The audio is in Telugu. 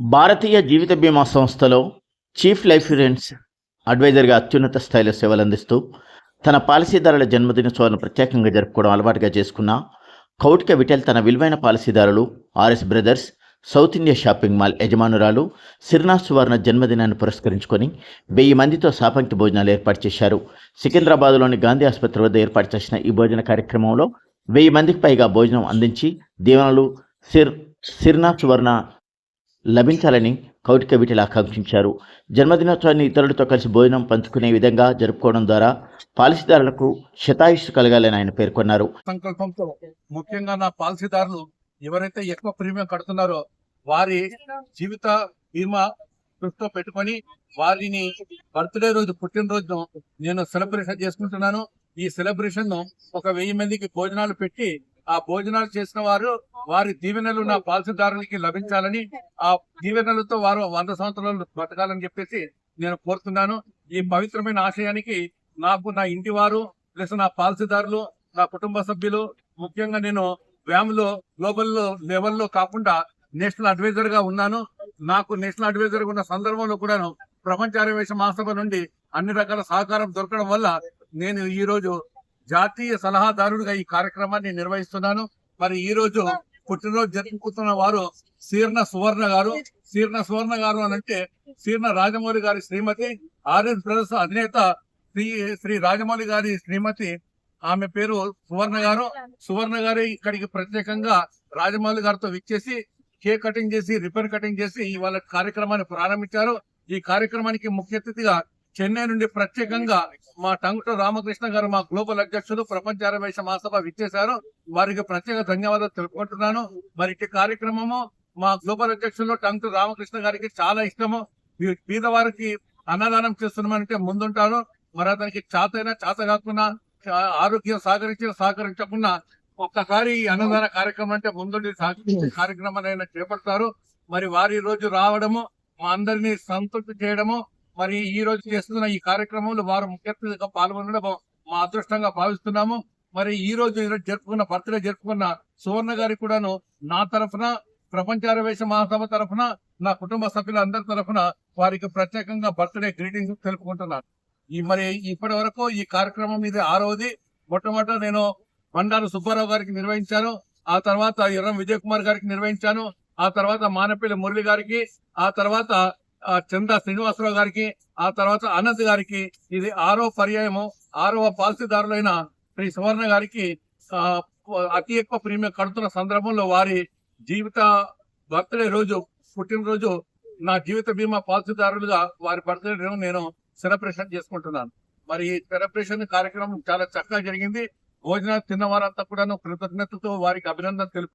భారతీయ జీవిత బీమా సంస్థలో చీఫ్ లైఫ్ ఇన్సూరెన్స్ అడ్వైజర్గా అత్యున్నత స్థాయిలో సేవలు అందిస్తూ తన పాలసీదారుల జన్మదినోత్సవాలను ప్రత్యేకంగా జరుపుకోవడం అలవాటుగా చేసుకున్న కౌటిక విటెల్ తన విలువైన పాలసీదారులు RS brothers south India shopping mall యజమానురాలు సిర్నా సువర్ణ జన్మదినాన్ని పురస్కరించుకొని వెయ్యి మందితో సాపంక్తి భోజనాలు ఏర్పాటు చేశారు. సికింద్రాబాద్లోని గాంధీ ఆసుపత్రి వద్ద ఏర్పాటు చేసిన ఈ భోజన కార్యక్రమంలో వెయ్యి మందికి పైగా భోజనం అందించి దీవెనలు సిర్ సిర్నా సువర్ణ లభించాలని కౌటిక విఠల్ ఆకాంక్షించారు. జన్మదినోత్సవాన్ని ఇతరులతో కలిసి భోజనం పంచుకునే విధంగా జరుపుకోవడం ద్వారా పాలసీదారులకు శతాయుష్ కలగాలని ఆయన పేర్కొన్నారు. సంకల్పంతో ముఖ్యంగా నా పాలసీదారులు ఎవరైతే ఎక్కువ ప్రీమియం కడుతున్నారో వారి జీవిత బీమా దృష్టిలో పెట్టుకొని వారిని బర్త్డే రోజు పుట్టినరోజును నేను సెలబ్రేషన్ చేసుకుంటున్నాను. ఈ సెలబ్రేషన్ను ఒక వెయ్యి మందికి భోజనాలు పెట్టి ఆ భోజనాలు చేసిన వారు వారి దీవెనలు నా పాలసీదారులకి లభించాలని ఆ దీవెనలతో వారు వంద సంవత్సరాలు బతకాలని చెప్పేసి నేను కోరుతున్నాను. ఈ పవిత్రమైన ఆశయానికి నాకు నా ఇంటి వారు ప్లస్ నా పాలసీదారులు నా కుటుంబ సభ్యులు ముఖ్యంగా నేను వ్యామ్లో గ్లోబల్ లెవెల్లో కాకుండా నేషనల్ అడ్వైజర్గా ఉన్నాను. నాకు నేషనల్ అడ్వైజర్ ఉన్న సందర్భంలో కూడాను ప్రపంచ ఆర్యవేశ మహాసభ నుండి అన్ని రకాల సహకారం దొరకడం వల్ల నేను ఈ రోజు జాతీయ సలహాదారుడిగా ఈ కార్యక్రమాన్ని నిర్వహిస్తున్నాను. మరి ఈ రోజు పుట్టినరోజు జరుపుకుంటున్న వారు శీర్ణ సువర్ణ గారు. శీర్ణ సువర్ణ గారు అని అంటే శీర్ణ రాజమౌళి గారి శ్రీమతి ఆర్ఎస్ బ్రదర్స్ అధినేత శ్రీ శ్రీ రాజమౌళి గారి శ్రీమతి. ఆమె పేరు సువర్ణ గారు. సువర్ణ గారు ఇక్కడికి ప్రత్యేకంగా రాజమౌళి గారితో విచ్చేసి కేక్ కటింగ్ చేసి రిపేర్ కటింగ్ చేసి ఇవాళ కార్యక్రమాన్ని ప్రారంభించారు. ఈ కార్యక్రమానికి ముఖ్య అతిథిగా చెన్నై నుండి ప్రత్యేకంగా మా టంగుట రామకృష్ణ గారు మా గ్లోబల్ అధ్యక్షులు ప్రపంచ ఆరవేశ మహాసభ విచ్చేశారు. వారికి ప్రత్యేక ధన్యవాదాలు తెలుపుకుంటున్నాను. మరి ఇటు కార్యక్రమము మా గ్లోబల్ అధ్యక్షులు టంగుట రామకృష్ణ గారికి చాలా ఇష్టము. పేదవారికి అన్నదానం చేస్తున్నామంటే ముందుంటారు మరి అతనికి చాతైనా చాత కాకుండా చా- ఆరోగ్యం సహకరించిన సహకరించకుండా ఒక్కసారి ఈ అన్నదాన కార్యక్రమం అంటే ముందుండి సహకరించే కార్యక్రమాన్ని ఆయన చేపడతారు. మరి వారి రోజు రావడము మా అందరినీ సంతృప్తి చేయడము మరి ఈ రోజు చేస్తున్న ఈ కార్యక్రమంలో వారు ముఖ్య అతిథిగా పాల్గొనడం మా అదృష్టంగా భావిస్తున్నాము. మరి ఈ రోజు జరుపుకున్న బర్త్డే జరుపుకున్న సువర్ణ గారికి కూడాను నా తరఫున ప్రపంచారవేశ మహాసభ తరఫున నా కుటుంబ సభ్యులందరి తరఫున వారికి ప్రత్యేకంగా బర్త్డే గ్రీటింగ్స్ తెలుపుకుంటున్నాను. ఈ మరి ఇప్పటి వరకు ఈ కార్యక్రమం ఇది ఆరవది. మొట్టమొదట నేను బండారు సుబ్బారావు గారికి నిర్వహించాను. ఆ తర్వాత ఎర్రం విజయ్ కుమార్ గారికి నిర్వహించాను. ఆ తర్వాత మానపల్లి మురళి గారికి ఆ తర్వాత చందా శ్రీనివాసరావు గారికి ఆ తర్వాత అనంత్ గారికి ఇది ఆరో పర్యాయము ఆరవ పాలసీదారులైన శ్రీ సువర్ణ గారికి అతి ఎక్కువ ప్రీమియం కడుతున్న సందర్భంలో వారి జీవిత బర్త్డే రోజు పుట్టినరోజు నా జీవిత బీమా పాలసీదారులుగా వారి బర్త్డే నేను సెలబ్రేషన్ చేసుకుంటున్నాను. మరి ఈ సెలబ్రేషన్ కార్యక్రమం చాలా చక్కగా జరిగింది. భోజనాలు తిన్న వారంతా కూడా కృతజ్ఞతతో వారికి అభినందన తెలుపు